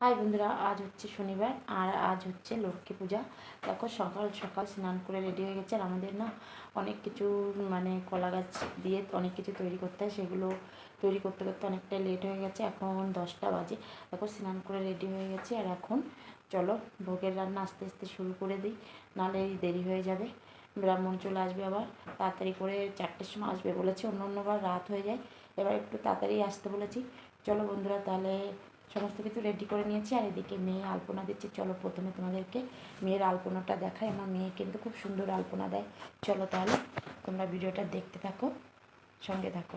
High বন্ধুরা, আজ হচ্ছে শনিবার, আর আজ হচ্ছে লক্ষ্মী পূজা। দেখো, সকাল সকাল স্নান করে রেডি হয়ে গেছে, আর আমাদের না অনেক কিছু মানে কলা গাছ দিয়ে অনেক কিছু তৈরি করতে হয়, সেগুলো তৈরি করতে করতে অনেকটা লেট হয়ে গেছে, এখন দশটা বাজে। দেখো, স্নান করে রেডি হয়ে গেছে, আর এখন চলো ভোগের রান্না আস্তে আস্তে শুরু করে দিই, নাহলে দেরি হয়ে যাবে। ব্রাহ্মণ চলে আসবে আবার, তাড়াতাড়ি করে চারটের সময় আসবে বলেছে, অন্য অন্যবার রাত হয়ে যায়, এবার একটু তাড়াতাড়ি আসতে বলেছি। চলো বন্ধুরা, তাহলে সমস্ত কিছু রেডি করে নিয়েছি। আর এদিকে মেয়ে আলপনা দিচ্ছে। চলো প্রথমে তোমাদেরকে মেয়ের আলপনাটা দেখায় আমার মেয়ে কিন্তু খুব সুন্দর আলপনা দেয়। চলো তাহলে তোমরা ভিডিওটা দেখতে থাকো, সঙ্গে থাকো।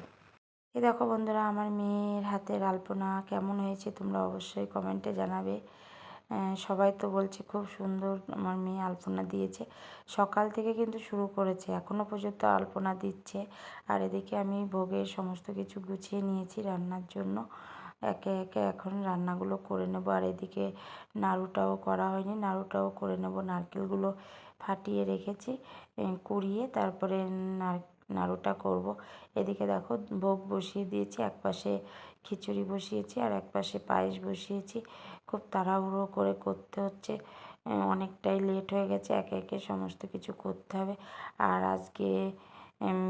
এ দেখো বন্ধুরা, আমার মেয়ের হাতের আলপনা কেমন হয়েছে তোমরা অবশ্যই কমেন্টে জানাবে। সবাই তো বলছে খুব সুন্দর আমার মেয়ে আলপনা দিয়েছে। সকাল থেকে কিন্তু শুরু করেছে এখনও পর্যন্ত আলপনা দিচ্ছে। আর এদিকে আমি ভোগের সমস্ত কিছু গুছিয়ে নিয়েছি রান্নার জন্য। একে একে এখন রান্নাগুলো করে নেব। আর এদিকে নাড়ুটাও করা হয়নি। নাড়ুটাও করে নেব। নারকেলগুলো ফাটিয়ে রেখেছি কুড়িয়ে তারপরে নাড়ুটা করব। এদিকে দেখো ভোগ বসিয়ে দিয়েছি, এক পাশে খিচুড়ি বসিয়েছি আর এক পাশে পায়েস বসিয়েছি। খুব তাড়াহুড়ো করে করতে হচ্ছে অনেকটাই লেট হয়ে গেছে, একে একে সমস্ত কিছু করতে হবে। আর আজকে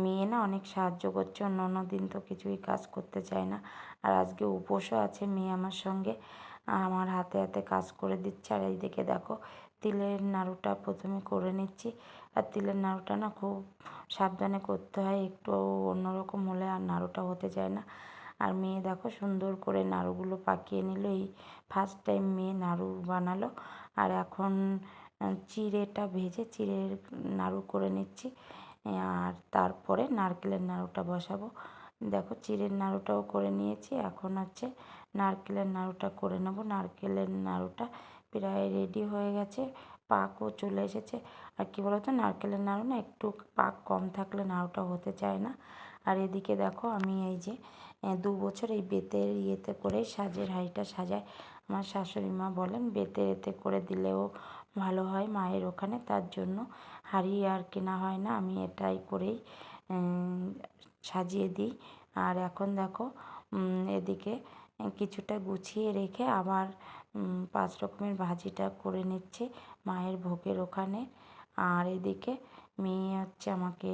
মেয়ে না অনেক সাহায্য করছে, অন্য অন্য দিন তো কিছুই কাজ করতে চায় না। আর আজকে উপোসও আছে মেয়ে আমার সঙ্গে, আমার হাতে হাতে কাজ করে দিচ্ছে। আর এইদিকে দেখো, তিলের নাড়ুটা প্রথমে করে নিচ্ছি। আর তিলের নাড়ুটা না খুব সাবধানে করতে হয়, একটু অন্যরকম হলে আর নাড়ুটা হতে চায় না। আর মেয়ে দেখো সুন্দর করে নাড়ুগুলো পাকিয়ে নিল। এই ফার্স্ট টাইম মেয়ে নাড়ু বানালো। আর এখন চিড়েটা ভেজে চিড়ের নাড়ু করে নিচ্ছি। আর তারপরে নারকেলের নাড়ুটা বসাবো। দেখো চিড়ের নাড়ুটাও করে নিয়েছি। এখন হচ্ছে নারকেলের নাড়ুটা করে নেব। নারকেলের নাড়ুটা প্রায় রেডি হয়ে গেছে। পাকও চলে এসেছে। আর কী বলতো? নারকেলের নাড়ু না একটু পাক কম থাকলে নাড়ুটা হতে চায় না। আর এদিকে দেখো আমি এই যে দু বছর এই বেতের ইয়েতে করে সাজের হাঁড়িটা সাজায় আমার শাশুড়ি মা বলেন, বেতের এতে করে দিলেও ভালো হয় মায়ের ওখানে, তার জন্য হাঁড়ি আর কেনা হয় না। আমি এটাই করেই সাজিয়ে দিই। আর এখন দেখো এদিকে কিছুটা গুছিয়ে রেখে আবার পাঁচ রকমের ভাজিটা করে নিচ্ছে মায়ের ভোগের ওখানে। আর এদিকে মেয়ে হচ্ছে আমাকে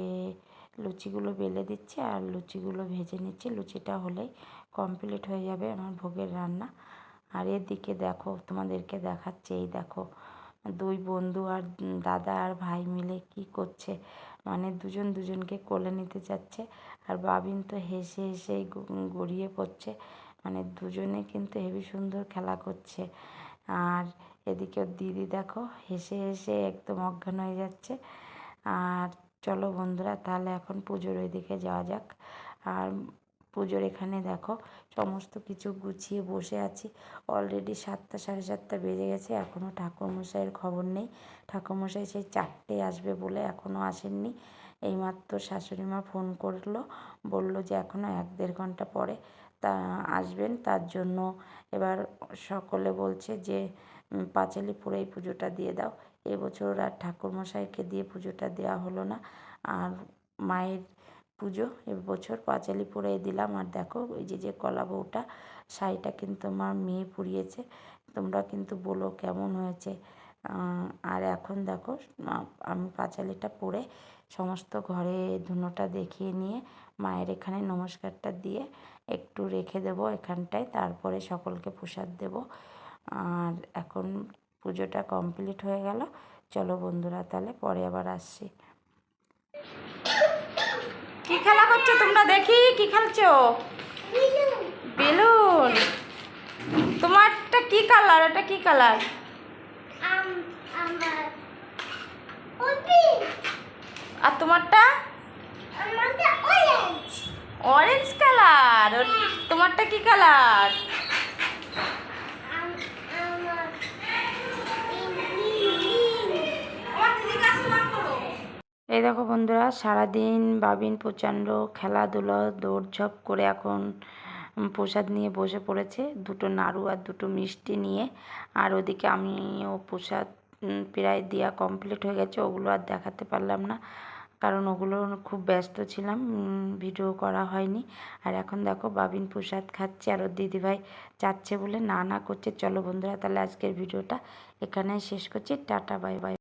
লুচিগুলো বেলে দিচ্ছে আর লুচিগুলো ভেজে নিচ্ছি। লুচিটা হলেই কমপ্লিট হয়ে যাবে আমার ভোগের রান্না। আর এদিকে দেখো, তোমাদেরকে দেখাচ্ছে, এই দেখো, দুই বন্ধু আর দাদা আর ভাই মিলে কি করছে? মানে দুজন দুজনকে কোলে নিতে যাচ্ছে আর বাবিন তো হেসে হেসেই গড়িয়ে পড়ছে। মানে দুজনে কিন্তু হেবি সুন্দর খেলা করছে। আর এদিকে দিদি দেখো, হেসে হেসে একদম অজ্ঞান হয়ে যাচ্ছে। আর চলো বন্ধুরা, তাহলে এখন পুজোর ওইদিকে যাওয়া যাক। আর পুজোর এখানে দেখো, সমস্ত কিছু গুছিয়ে বসে আছি। অলরেডি সাতটা, সাড়ে সাতটা বেজে গেছে এখনও ঠাকুরমশাইয়ের খবর নেই। ঠাকুরমশাই সেই চারটে আসবে বলে এখনও আসেননি। এইমাত্র শাশুড়ি মা ফোন করল, বলল যে এখনও এক দেড় ঘণ্টা পরে তা আসবেন। তার জন্য এবার সকলে বলছে যে পাঁচালি পরেই পুজোটা দিয়ে দাও। এবছর আর ঠাকুরমশাইকে দিয়ে পুজোটা দেওয়া হলো না। আর মায়ের পুজো এবছর পাঁচালি পরে দিলাম। আর দেখো ওই যে যে কলা বউটা, শাড়িটা কিন্তু আমার মেয়ে পুড়িয়েছে। তোমরা কিন্তু বলো কেমন হয়েছে। আর এখন দেখো আমি পাঁচালিটা পরে সমস্ত ঘরে ধুনোটা দেখিয়ে নিয়ে মায়ের এখানে নমস্কারটা দিয়ে একটু রেখে দেবো এখানটায়। তারপরে সকলকে প্রসাদ দেব। আর এখন পুজোটা কমপ্লিট হয়ে গেল। চলো বন্ধুরা তাহলে পরে আবার আসছি। কি খেলা করছ তোমরা দেখি? কি খেলছো? বেলুন। তোমারটা কি কালার? ওটা কি কালার? আর তোমারটা? Orange orange colour. তোমারটা কি কালার আম আমার এই দেখো বন্ধুরা, সারাদিন বাবিন প্রচণ্ড খেলাধুলো, দৌড়ঝাঁপ করে এখন প্রসাদ নিয়ে বসে পড়েছে। দুটো নাড়ু আর দুটো মিষ্টি নিয়ে। আর ওদিকে আমিও প্রসাদ প্রায় দেওয়া কমপ্লিট হয়ে গেছে। ওগুলো আর দেখাতে পারলাম না, কারণ ওগুলো খুব ব্যস্ত ছিলাম ভিডিও করা হয়নি। আর এখন দেখো বাবিন প্রসাদ খাচ্ছে আর ওর দিদিভাই চাচ্ছে বলে না না করছে। চলো বন্ধুরা, তাহলে আজকের ভিডিওটা এখানে শেষ করছি। Tata bye bye